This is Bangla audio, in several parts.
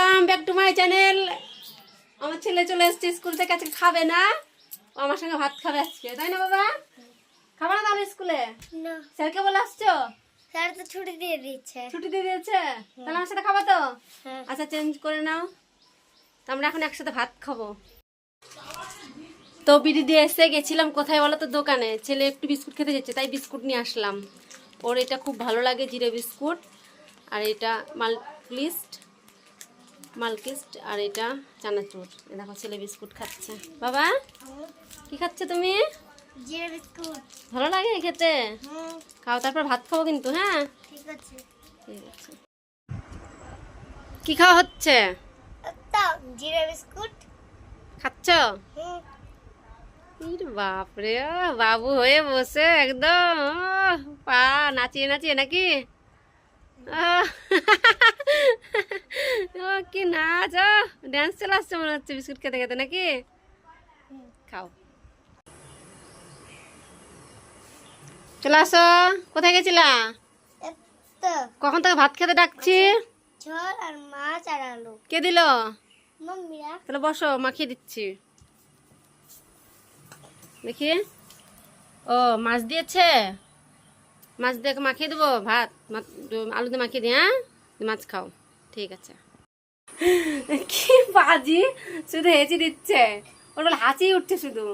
Welcome back to my channel. আমার ছেলে চলে এসছে স্কুল থেকে আজকে খাবে না। ও আমার সঙ্গে ভাত খাবে আজকে তাই না বাবা? খাবে না তাহলে স্কুলে? না। স্যারকে বলে আসছো? স্যার তো ছুটি দিয়ে দিচ্ছে। ছুটি দিয়ে দিয়েছে? তাহলে আমার সাথে খাব তো? হ্যাঁ। আচ্ছা চেঞ্জ করে নাও। তো আমরা এখন একসাথে ভাত খাব। তো বিড়ি দিয়ে এসে গেছিলাম কোথায় বলো তো দোকানে। ছেলে একটু বিস্কুট খেতে যাচ্ছে তাই বিস্কুট নিয়ে আসলাম। ওর এটা খুব ভালো লাগে জিরে বিস্কুট। আর এটা মালকিস্ট মালকিস্ট আর এটা চানাচুর। এ দেখো ছেলে বিস্কুট খাচ্ছে। বাবা কি খাচ্ছে তুমি? ভালো লাগে খেতে? খাও তারপর ভাত খাব কিন্তু হ্যাঁ? ঠিক আছে। ঠিক আছে। কি খাওয়া হচ্ছে? জিরে বিস্কুট। খাচ্ছ? বাপরে বাবু হয়ে বসে একদম পা নাচিয়ে নাচিয়ে নাকি? ও, কি নাচ ড্যান্স চলে আসছে মনে হচ্ছে বিস্কুট খেতে খেতে নাকি? খাও। চলে আসো কোথায় গেছিলা? কখন থেকে ভাত খেতে ডাকছি? ঝোল আর মাছ আর আলু। কে দিল? মাম্মিরা তাহলে বসো মাখিয়ে দিচ্ছি। দেখি। ও মাছ দিয়েছে? মাছ দিয়ে মাখিয়ে দেবো ভাত আলু দিয়ে মাখিয়ে দিই হ্যাঁ? মাছ খাও। ঠিক আছে। কি বাজি? শুধু হেঁচে দিচ্ছে। ওর বলে হাসি উঠছে শুধু।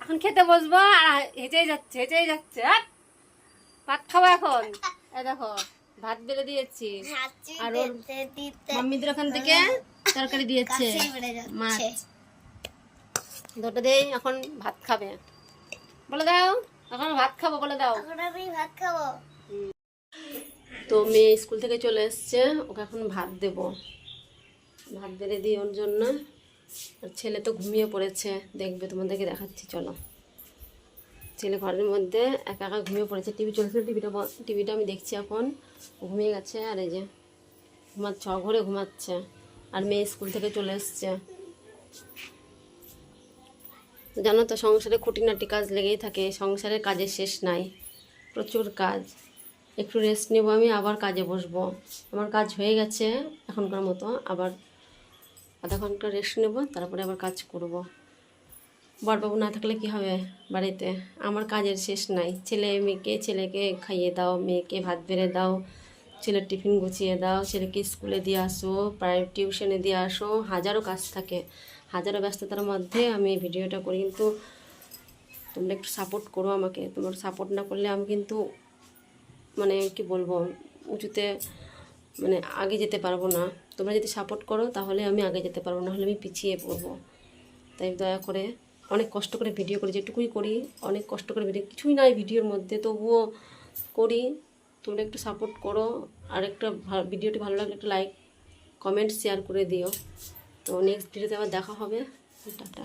এখন খেতে বসবো আর হেঁচেই যাচ্ছে হেঁচেই যাচ্ছে। হ্যাঁ? ভাত খাব এখন। এই দেখো ভাত বেড়ে দিয়েছি। আর ওর মাম্মিদের ওখান থেকে তরকারি দিয়েছে। মাছ। দুটো দিয়ে এখন ভাত খাবে। বলে দাও। এখন ভাত খাব বলে দাও। এখন আমি ভাত খাব। তো মেয়ে স্কুল থেকে চলে এসছে ওকে এখন ভাত দেব। ভাত বেড়ে দিই ওর জন্য। আর ছেলে তো ঘুমিয়ে পড়েছে দেখবে তোমাদেরকে দেখাচ্ছি চলো। ছেলে ঘরের মধ্যে একা একা ঘুমিয়ে পড়েছে। টিভি চলছিল টিভিটা টিভিটা আমি দেখছি এখন। ঘুমিয়ে গেছে আর এই যে ঘুমাচ্ছে অঘরে ঘুমাচ্ছে। আর মেয়ে স্কুল থেকে চলে এসছে। জানো তো, সংসারে খুঁটিনাটি কাজ লেগেই থাকে, সংসারের কাজের শেষ নাই, প্রচুর কাজ। একটু রেস্ট নেব আমি, আবার কাজে বসবো। আমার কাজ হয়ে গেছে এখনকার মতো, আবার আধা ঘণ্টা রেস্ট নেব, তারপরে আবার কাজ করব। বরবাবু না থাকলে কি হবে বাড়িতে? আমার কাজের শেষ নাই। ছেলে, মেয়েকে, ছেলেকে খাইয়ে দাও, মেয়েকে ভাত বেড়ে দাও, ছেলের টিফিন গুছিয়ে দাও, ছেলেকে স্কুলে দিয়ে আসো প্রাইভেট টিউশনে দিয়ে আসো, হাজারো কাজ থাকে। হাজারো ব্যস্ততার মধ্যে আমি ভিডিওটা করি। কিন্তু তোমরা একটু সাপোর্ট করো আমাকে। তোমার সাপোর্ট না করলে আমি কিন্তু মানে কি বলব, উঁচুতে মানে আগে যেতে পারব না। তোমরা যদি সাপোর্ট করো তাহলে আমি আগে যেতে পারব না হলে আমি পিছিয়ে পড়ব। তাই দয়া করে অনেক কষ্ট করে ভিডিও করি, যেটুকুই করি, অনেক কষ্ট করে ভিডিও, কিছুই নাই ভিডিওর মধ্যে। তবুও করি। তোমরা একটু সাপোর্ট করো। আর একটা ভিডিওটি ভালো লাগলে একটা লাইক কমেন্ট শেয়ার করে দিও। তো নেক্সট ভিডিওতে আবার দেখা হবে। টাটা।